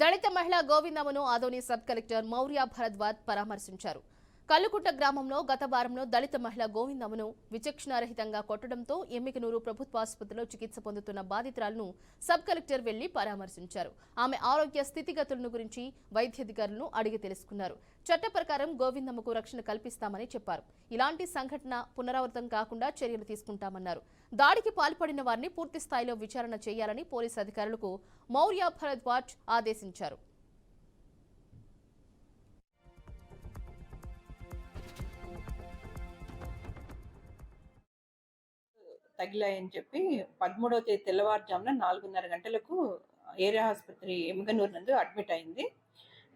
దళిత మహిళా గోవిందమ్మను Adoni sub collector Maurya Bharadwaj పరామర్శించారు. కల్లుకుంట గ్రామంలో గత వారంలో దళిత మహిళ గోవిందమ్మను విచక్షణారహితంగా కొట్టడంతో ఎమ్మికనూరు ప్రభుత్వ ఆసుపత్రిలో చికిత్స పొందుతున్న బాధితురాలను సబ్ కలెక్టర్ వెళ్ళి పరామర్శించారు. ఆమె ఆరోగ్య స్థితిగతులను గురించి వైద్యాధికారులను అడిగి తెలుసుకున్నారు. చట్ట ప్రకారం గోవిందమ్మకు రక్షణ కల్పిస్తామని చెప్పారు. ఇలాంటి సంఘటన పునరావృతం కాకుండా చర్యలు తీసుకుంటామన్నారు. దాడికి పాల్పడిన వారిని పూర్తి స్థాయిలో విచారణ చేయాలని పోలీసు అధికారులకు మౌర్య భరద్వాజ్ ఆదేశించారు. తగిలాయని చెప్పి పదమూడవ తేదీ తెల్లవారుజామున నాలుగున్నర గంటలకు ఏరియా ఆసుపత్రి ఎమ్గనూరు నందు అడ్మిట్ అయింది.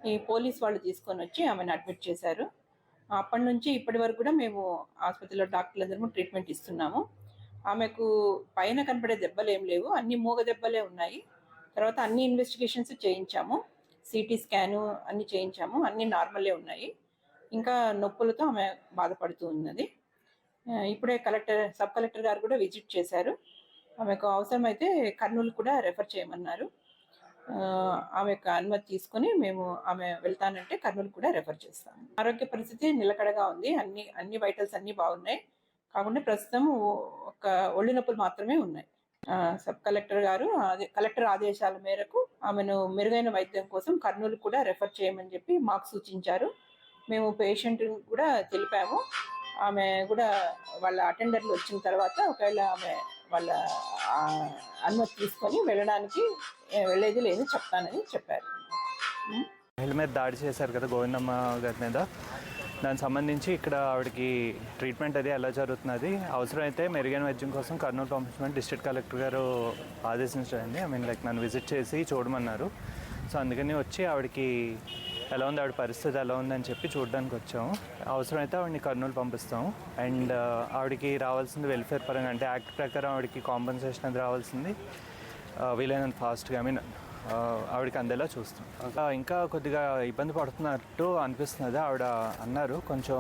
ఈ పోలీస్ వాళ్ళు తీసుకొని వచ్చి ఆమెను అడ్మిట్ చేశారు. అప్పటి నుంచి ఇప్పటి వరకు కూడా మేము ఆసుపత్రిలో డాక్టర్లందరము ట్రీట్మెంట్ ఇస్తున్నాము. ఆమెకు పైన కనపడే దెబ్బలు ఏం లేవు. అన్ని మూగ దెబ్బలే ఉన్నాయి. తర్వాత అన్ని ఇన్వెస్టిగేషన్స్ చేయించాము. సిటీ స్కాను అన్ని చేయించాము. అన్ని నార్మలే ఉన్నాయి. ఇంకా నొప్పులతో ఆమె బాధపడుతూ ఉన్నది. ఇప్పుడే కలెక్టర్ సబ్ కలెక్టర్ గారు కూడా విజిట్ చేశారు. ఆమెకు అవసరమైతే కర్నూలు కూడా రెఫర్ చేయమన్నారు. ఆమెకు ఆమె యొక్క అనుమతి తీసుకొని మేము ఆమె వెళ్తానంటే కర్నూలు కూడా రెఫర్ చేస్తాము. ఆరోగ్య పరిస్థితి నిలకడగా ఉంది. అన్ని అన్ని వైటల్స్ అన్నీ బాగున్నాయి. కాకుండా ప్రస్తుతం ఒక ఒళ్ళు నొప్పులు మాత్రమే ఉన్నాయి. సబ్ కలెక్టర్ గారు అదే కలెక్టర్ ఆదేశాల మేరకు ఆమెను మెరుగైన వైద్యం కోసం కర్నూలు కూడా రెఫర్ చేయమని చెప్పి మాకు సూచించారు. మేము పేషెంట్ కూడా తెలిపాము. ఆమె కూడా వాళ్ళ అటెండర్లు వచ్చిన తర్వాత ఒకవేళ ఆమె వాళ్ళ అనుమతి తీసుకొని వెళ్ళడానికి వెళ్ళేది లేదు చెప్తానని చెప్పారు. హెల్మెట్ మహిళ మీద దాడి చేశారు కదా గోవిందమ్మ గారి మీద. దానికి సంబంధించి ఇక్కడ ఆవిడకి ట్రీట్మెంట్ అది ఎలా జరుగుతున్నది? అవసరమైతే మెరుగైన వైద్యం కోసం కర్నూలు పంపించమని డిస్ట్రిక్ట్ కలెక్టర్ గారు ఆదేశించండి ఐ మీన్ లైక్ నన్ను విజిట్ చేసి చూడమన్నారు. సో అందుకని వచ్చి ఆవిడకి ఎలా ఉంది ఆవిడ పరిస్థితి ఎలా ఉందని చెప్పి చూడడానికి వచ్చాము. అవసరమైతే ఆవిడని కర్నూలు పంపిస్తాము అండ్ ఆవిడకి రావాల్సింది వెల్ఫేర్ పరంగా అంటే యాక్ట్ ప్రకారం ఆవిడకి కాంపన్సేషన్ అది రావాల్సింది. వీలైనంత ఫాస్ట్గా ఐ మీన్ ఆవిడకి అందేలా చూస్తాం. ఇంకా ఇంకా కొద్దిగా ఇబ్బంది పడుతున్నట్టు అనిపిస్తున్నది. ఆవిడ అన్నారు కొంచెం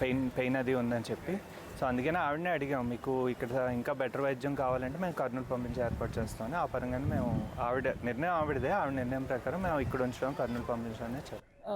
పెయిన్ పెయిన్ అది ఉందని చెప్పి. సో అందుకని ఆవిడనే అడిగాం మీకు ఇక్కడ ఇంకా బెటర్ వైద్యం కావాలంటే మేము కర్నూలు పంపించి ఏర్పాటు చేస్తామని. ఆ పరంగానే మేము ఆవిడ నిర్ణయం ఆవిడదే. ఆవిడ నిర్ణయం ప్రకారం మేము ఇక్కడ ఉంచడం కర్నూలు పంపించడం చెప్పాం ఆ,